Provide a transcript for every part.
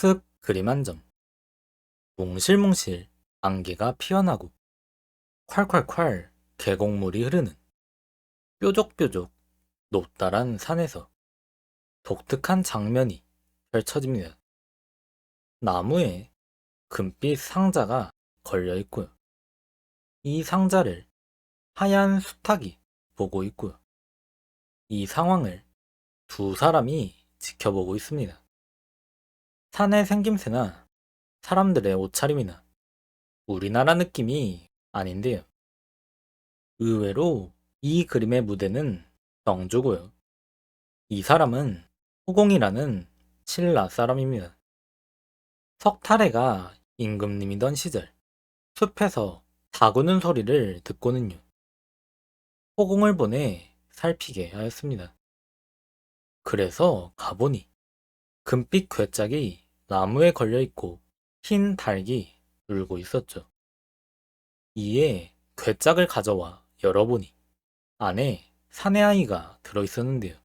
슥 그림 한 점. 몽실몽실 안개가 피어나고 콸콸콸 계곡물이 흐르는 뾰족뾰족 높다란 산에서 독특한 장면이 펼쳐집니다. 나무에 금빛 상자가 걸려 있고요. 이 상자를 하얀 수탉이 보고 있고요. 이 상황을 두 사람이 지켜보고 있습니다. 산의 생김새나 사람들의 옷차림이나 우리나라 느낌이 아닌데요. 의외로 이 그림의 무대는 영주고요. 이 사람은 호공이라는 신라 사람입니다. 석탈해가 임금님이던 시절 숲에서 다구는 소리를 듣고는요. 호공을 보내 살피게 하였습니다. 그래서 가보니 금빛 괴짝이 나무에 걸려 있고 흰 닭이 울고 있었죠. 이에 괴짝을 가져와 열어보니 안에 사내 아이가 들어 있었는데요.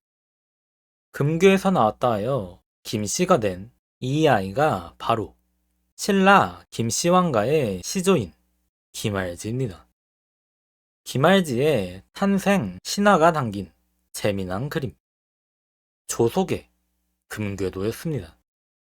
금교에서 나왔다 하여 김씨가 된이 아이가 바로 신라 김씨왕가의 시조인 김알지입니다. 김알지의 탄생 신화가 담긴 재미난 그림. 조속의 금궤도였습니다.